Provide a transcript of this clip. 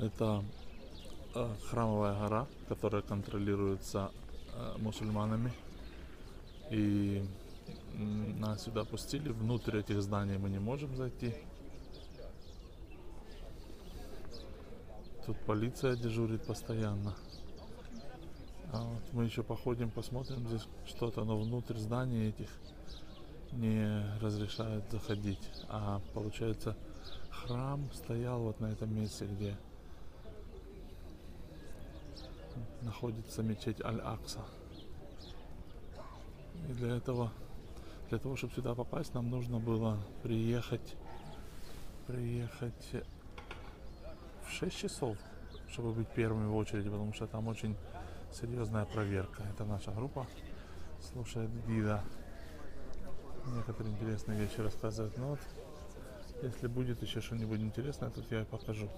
Это э, храмовая гора, которая контролируется э, мусульманами. И нас сюда пустили. Внутрь этих зданий мы не можем зайти. Тут полиция дежурит постоянно. А вот мы еще походим, посмотрим здесь что-то, но внутрь зданий этих не разрешают заходить. А получается, храм стоял вот на этом месте, где находится мечеть Аль-Акса. И для этого, для того, чтобы сюда попасть, нам нужно было приехать, приехать в 6 часов, чтобы быть первыми в очереди, потому что там очень серьезная проверка. Это наша группа слушает гида. Некоторые интересные вещи рассказывает. Но вот, если будет еще что-нибудь интересное, тут я и покажу.